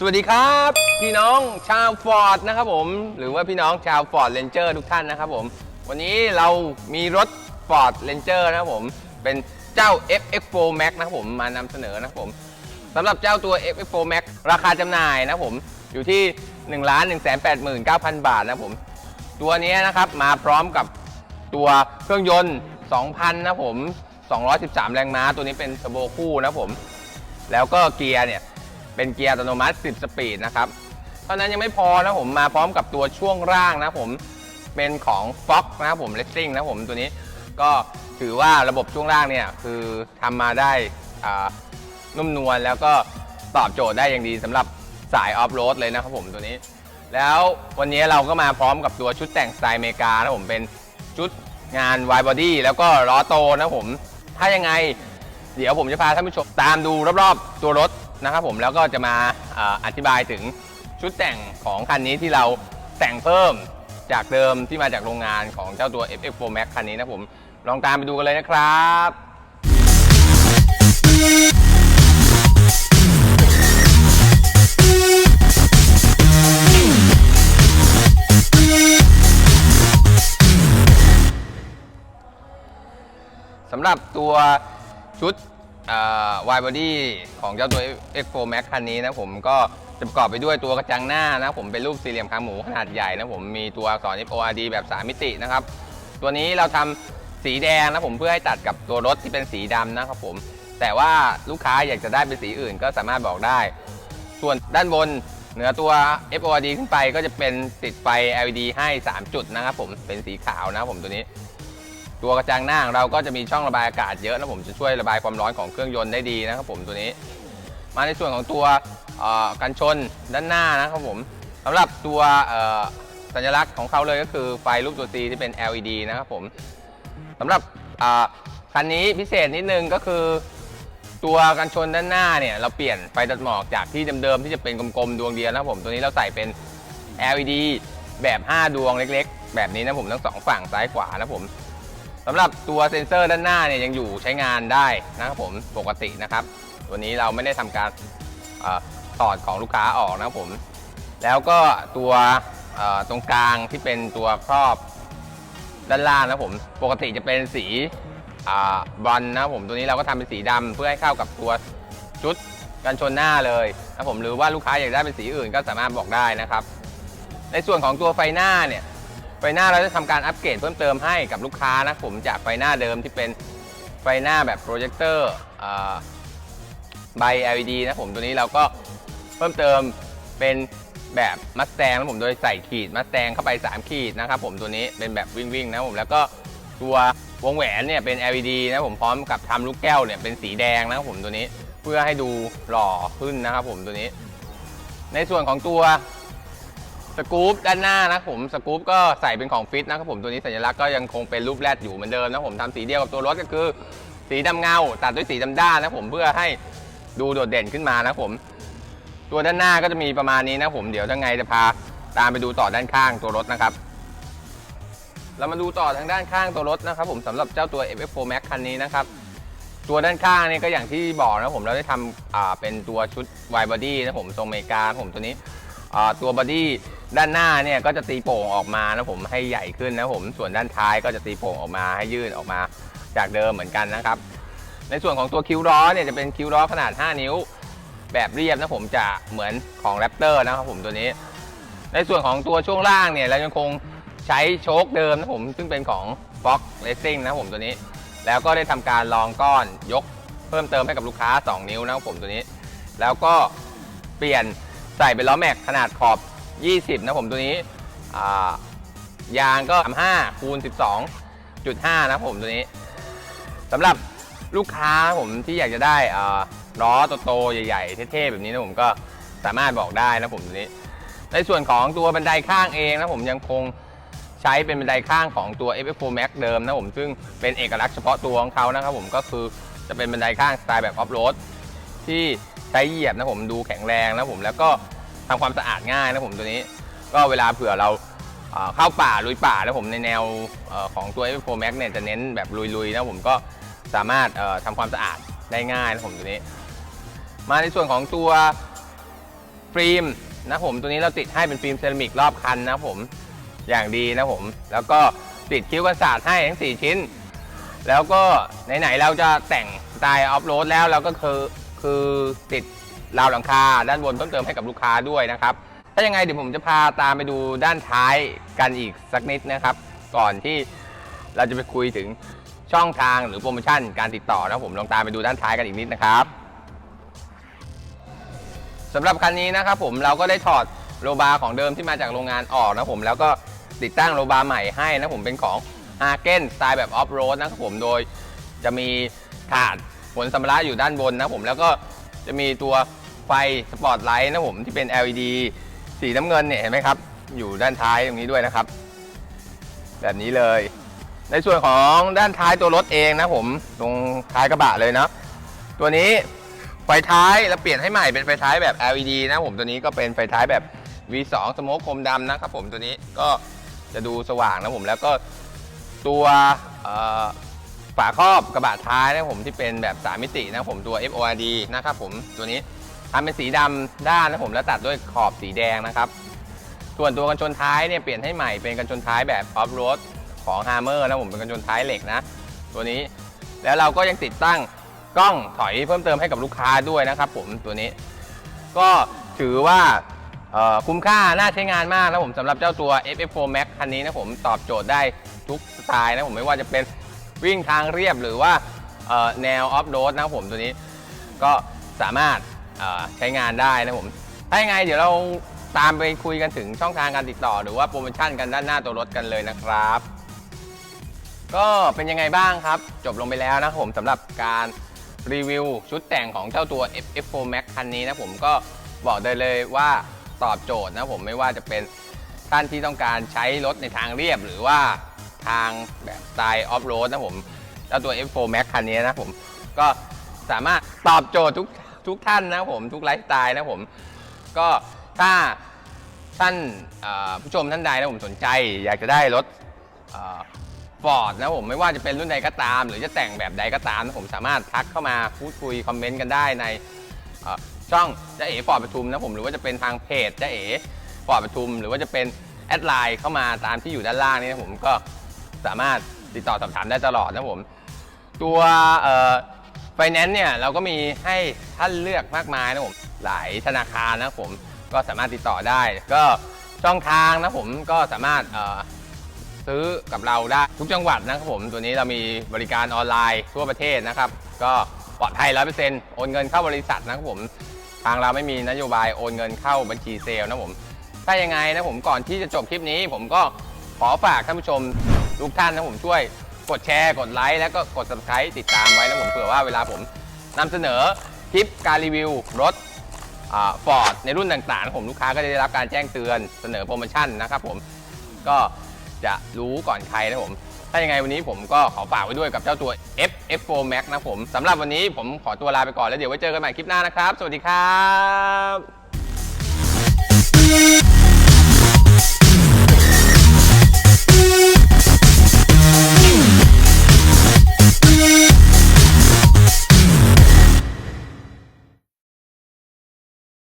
สวัสดีครับ พี่น้องชาวฟอร์ดนะครับผมหรือว่าพี่น้องชาวฟอร์ดเรนเจอร์ทุกท่านนะครับผมวันนี้เรามีรถ Ford Ranger นะครับผมเป็นเจ้า FX4 Max นะครับผมมานำเสนอนะครับผมสำหรับเจ้าตัว FX4 Max ราคาจำหน่ายนะครับผมอยู่ที่ 1 1 8 9 0 0 บาทนะครับผมตัวนี้นะครับมาพร้อมกับตัวเครื่องยนต์ 2,000 นะครับผม 213 แรงม้า ตัวนี้เป็นเทอร์โบคู่นะครับผม แล้วก็เกียร์เนี่ย เป็นเกียร์อัตโนมัติ 10 สปีดนะครับเท่านั้นยังไม่พอนะผมมาพร้อมกับตัวช่วงร่างนะผมเป็นของ Fox นะครับผม Racing นะผมตัวนี้ก็ถือว่าระบบช่วงล่างเนี่ยคือทำมาได้นุ่มนวลแล้วก็ตอบโจทย์ได้อย่างดีสำหรับสายออฟโรดเลยนะครับผมตัวนี้ แล้ววันนี้เราก็มาพร้อมกับตัวชุดแต่งสไตล์อเมริกานะผมเป็นชุดงาน wide body แล้วก็ล้อโตนะผม ถ้ายังไง เดี๋ยวผมจะพาท่านผู้ชมตามดูรอบๆ ตัวรถ นะครับผมแล้วก็จะมาอ่าอธิบายถึงชุดแต่งของคันนี้ที่เราแต่งเพิ่มจากเดิมที่มาจากโรงงานของเจ้าตัว FX4 Max คันนี้นะผม ลองตามไปดูกันเลยนะครับสำหรับตัวชุด วายบอดี้ของเจ้าตัว X4 Max คันนี้นะผมก็จะประกอบไปด้วยตัวกระจังหน้านะผมเป็นรูปสี่เหลี่ยมคางหมูขนาดใหญ่นะผมมีตัวอักษร FORD แบบ 3 มิตินะครับ ตัวนี้เราทำสีแดงนะผมเพื่อให้ตัดกับตัวรถที่เป็นสีดำนะครับผมแต่ว่าลูกค้าอยากจะได้เป็นสีอื่นก็สามารถบอกได้ ส่วนด้านบนเหนือตัว FORD ขึ้นไปก็จะเป็นติดไฟ LED ให้ 3 จุดนะครับผมเป็นสีขาวนะผมตัวนี้ ตัวกระจังหน้าของเราก็จะมีช่องระบายอากาศเยอะนะผมจะช่วยระบายความร้อนของเครื่องยนต์ได้ดีนะครับผมตัวนี้ มาในส่วนของตัวกันชนด้านหน้านะครับผมสำหรับตัวสัญลักษณ์ของเขาเลยก็คือไฟรูปตัว C ที่เป็น LED นะครับผมสำหรับคันนี้พิเศษนิดนึงก็คือตัวกันชนด้านหน้าเนี่ยเราเปลี่ยนไฟตัดหมอกจากที่เดิมๆที่จะเป็นกลมๆดวงเดียวนะครับผมตัวนี้เราใส่เป็น LED แบบ 5 ดวงเล็ก ๆ แบบนี้นะผมทั้งสองฝั่งซ้ายขวานะผม สำหรับตัวเซ็นเซอร์ด้านหน้าเนี่ยยังอยู่ใช้งานได้นะครับผมปกตินะครับ วันนี้เราไม่ได้ทำการเออดของลูกค้าออกนะครับผม แล้วก็ตัวตรงกลางที่เป็นตัวครอบด้านล่างนะครับผม ปกติจะเป็นสีบอลนะครับผมตัวนี้เราก็ทำเป็นสีดำเพื่อให้เข้ากับตัวชุดกันชนหน้าเลยนะครับผมหรือว่าลูกค้าอยากได้เป็นสีอื่นก็สามารถบอกได้นะครับ ในส่วนของตัวไฟหน้าเนี่ย ไฟหน้าเราจะทำการอัปเกรดเพิ่มเติมให้กับลูกค้านะผมจากไฟหน้าเดิมที่เป็นไฟหน้าแบบโปรเจคเตอร์ใบ LED นะผมตัวนี้เราก็เพิ่มเติมเป็นแบบมัสแตงนะผมโดยใส่ขีดมัสแตงเข้าไป 3 ขีดนะครับผมตัวนี้เป็นแบบวิ่งวิ่งๆนะผมแล้วก็ตัววงแหวนเนี่ยเป็น LED นะผมพร้อมกับทำลูกแก้วเนี่ยเป็นสีแดงนะครับผมตัวนี้เพื่อให้ดูหล่อขึ้นนะครับผมตัวนี้ ในส่วนของตัว สกู๊ปด้านหน้านะผมสกู๊ปก็ใส่เป็นของฟิตนะครับผมตัวนี้สัญลักษณ์ก็ยังคงเป็นรูปแรดอยู่เหมือนเดิมนะผมทำสีเดียวกับตัวรถก็คือ สีดำเงา ตัดด้วยสีดำด้านนะผมเพื่อให้ดูโดดเด่นขึ้นมานะผมตัวด้านหน้าก็จะมีประมาณนี้นะผมเดี๋ยวยังไงจะพาตามไปดูต่อด้านข้างตัวรถนะครับ เรามาดูต่อทางด้านข้างตัวรถนะครับ ผมสำหรับเจ้าตัว FF4 Max คันนี้นะครับ ตัวด้านข้างนี่ก็อย่างที่บอกนะผมเราได้ทำเป็นตัวชุด wide body นะผมทรงอเมริกาผมตัวนี้ตัวบอดี้ ด้านหน้าเนี่ยก็จะตีโป่งออกมานะผมให้ใหญ่ขึ้นนะผมส่วนด้านท้ายก็จะตีโป่งออกมาให้ยื่นออกมาจากเดิมเหมือนกันนะครับ ในส่วนของตัวคิ้วล้อเนี่ยจะเป็นคิ้วล้อขนาด 5 นิ้ว แบบเรียบนะผมจะเหมือนของแรปเตอร์นะครับผมตัวนี้ ในส่วนของตัวช่วงล่างเนี่ยเรายังคงใช้โชคเดิมนะผมซึ่งเป็นของ Fox Racing นะผมตัวนี้ แล้วก็ได้ทำการลองก้อนยกเพิ่มเติมให้กับลูกค้า 2 นิ้วนะครับผมตัวนี้ แล้วก็เปลี่ยนใส่เป็นล้อแม็กขนาดขอบ 20 นะผมตัวนี้ยางก็ 35คูณ12.5 นะผมตัวนี้สำหรับลูกค้าผมที่อยากจะได้ล้อโตๆใหญ่ๆ เท่ๆ แบบนี้นะผมก็สามารถบอกได้นะผมตัวนี้ ในส่วนของตัวบันไดข้างเองนะผมยังคงใช้เป็นบันไดข้างของตัว FF4 Max เดิมนะผมซึ่งเป็นเอกลักษณ์เฉพาะตัวของเขานะครับผมก็คือจะเป็นบันไดข้างสไตล์แบบออฟโรดที่ใช้เหยียบนะผมดูแข็งแรงนะผมแล้วก็ ทำความสะอาดง่ายนะผมตัวนี้ ก็เวลาเผื่อเราเข้าป่าลุยป่าแล้วผมในแนวอของตัว F4 Max เนี่ยจะเน้นแบบลุยๆนะผมก็สามารถเอ่อทำความสะอาดได้ง่ายนะผมตัวนี้ มาในส่วนของตัวฟิล์มนะผมตัวนี้เราติดให้เป็นฟิล์มเซรามิกรอบคันนะผมอย่างดีนะผม แล้วก็ติดคิ้วกันศาสตร์ให้ทั้ง 4 ชิ้น แล้วก็ไหนๆเราจะแต่งสไตล์ออฟโรดแล้วเราก็คือคือติด ราวหลังคาด้านบนเพิ่มเติมให้กับลูกค้าด้วยนะครับ ถ้ายังไงเดี๋ยวผมจะพาตามไปดูด้านท้ายกันอีกสักนิดนะครับ ก่อนที่เราจะไปคุยถึงช่องทางหรือโปรโมชั่นการติดต่อนะผมลองตามไปดูด้านท้ายกันอีกนิดนะครับสำหรับคันนี้นะครับผมเราก็ได้ถอดโลบาร์ของเดิมที่มาจากโรงงานออกนะผมแล้วก็ติดตั้งโลบาร์ใหม่ให้นะผมเป็นของฮาเก้นสไตล์แบบออฟโรดนะครับผมโดยจะมีถาดผลสัมภาระอยู่ด้านบนนะผมแล้วก็ จะมีตัวไฟสปอตไลท์นะผมที่เป็น LED สีน้ำเงินเนี่ยเห็นไหมครับ อยู่ด้านท้ายตรงนี้ด้วยนะครับ แบบนี้เลย ในส่วนของด้านท้ายตัวรถเองนะผมตรงท้ายกระบะเลยเนาะตัวนี้ไฟท้ายเราเปลี่ยนให้ใหม่เป็นไฟท้ายแบบ LED นะผมตัวนี้ก็เป็นไฟท้ายแบบ V2 สโมกคมดำนะครับผมตัวนี้ก็จะดูสว่างนะผมแล้วก็ตัว ฝาครอบกระบะท้ายนะผมที่เป็นแบบ 3 มิตินะผมตัว FORD นะครับผมตัวนี้ทำเป็นสีดำด้านนะผมแล้วตัดด้วยขอบสีแดงนะครับ ส่วนตัวกันชนท้ายเนี่ยเปลี่ยนให้ใหม่เป็นกันชนท้ายแบบออฟโรดของ Hammer นะผมเป็นกันชนท้ายเหล็กนะ ตัวนี้แล้วเราก็ยังติดตั้งกล้องถอยเพิ่มเติมให้กับลูกค้าด้วยนะครับผมตัวนี้ ก็ถือว่าคุ้มค่าน่าใช้งานมากนะผมสำหรับเจ้าตัว FF4 Max คันนี้นะผมตอบโจทย์ได้ทุกสไตล์นะผมไม่ว่าจะเป็น วิ่งทางเรียบหรือว่าแนวออฟโรดนะครับผมตัวนี้ก็สามารถใช้งานได้นะผมถ้ายังไงเดี๋ยวเราตามไปคุยกันถึงช่องทางการติดต่อ หรือว่าโปรโมชั่นกันด้านหน้าตัวรถกันเลยนะครับ ก็เป็นยังไงบ้างครับ จบลงไปแล้วนะครับผมสำหรับการรีวิวชุดแต่งของเจ้าตัว FF4 Max คันนี้นะผมก็บอกได้เลยว่าตอบโจทย์นะผมไม่ว่าจะเป็นท่านที่ต้องการใช้รถในทางเรียบ หรือว่า ทางแบบสไตล์ออฟโรดนะผมเจ้าตัว F4 Max คันนี้นะผม ก็สามารถตอบโจทย์ทุกทุกท่านนะผม ทุกไลฟ์สไตล์นะผม ก็ถ้าท่านผู้ชมท่านใดนะผมสนใจ อยากจะได้รถฟอร์ดนะผมไม่ว่าจะเป็นรุ่นใดก็ตาม หรือจะแต่งแบบใดก็ตามนะผมสามารถทักเข้ามาพูดคุยคอมเมนต์กันได้ในช่องจ้าเอ๋ฟอร์ดปทุมนะผมหรือว่าจะเป็นทางเพจจ้าเอ๋ฟอร์ดปทุม หรือว่าจะเป็นแอดไลน์เข้ามาตามที่อยู่ด้านล่างนี้นะผมก็ สามารถติดต่อสอบถามได้ตลอดนะผม ตัวไฟแนนซ์เนี่ยเราก็มีให้ท่านเลือกมากมายนะผมหลายธนาคารนะผมก็สามารถติดต่อได้ ก็ช่องทางนะผมก็สามารถเอ่อซื้อกับเราได้ทุกจังหวัดนะครับผมตัวนี้เรามีบริการออนไลน์ทั่วประเทศนะครับ ก็ปลอดภัยร้อยเปอร์เซ็นต์โอนเงินเข้าบริษัทนะครับผมทางเราไม่มีนโยบายโอนเงินเข้าบัญชีเซลล์นะผมถ้ายังไงนะผมก่อนที่จะจบคลิปนี้ ผมก็ขอฝากท่านผู้ชม ทุกท่านนะผมช่วยกดแชร์ กดไลค์แล้วก็กด subscribe ติดตามไว้นะผมเผื่อว่าเวลาผมนำเสนอคลิปการรีวิวรถฟอร์ดในรุ่นต่างๆ ผมลูกค้าก็จะได้รับการแจ้งเตือนเสนอโปรโมชั่นนะครับผมก็จะรู้ก่อนใครนะผม ถ้ายังไงวันนี้ผมก็ขอฝากไว้ด้วยกับเจ้าตัว F F4 Max นะผมสำหรับวันนี้ผมขอตัวลาไปก่อนแล้วเดี๋ยวไว้เจอกันใหม่คลิปหน้านะครับ สวัสดีครับ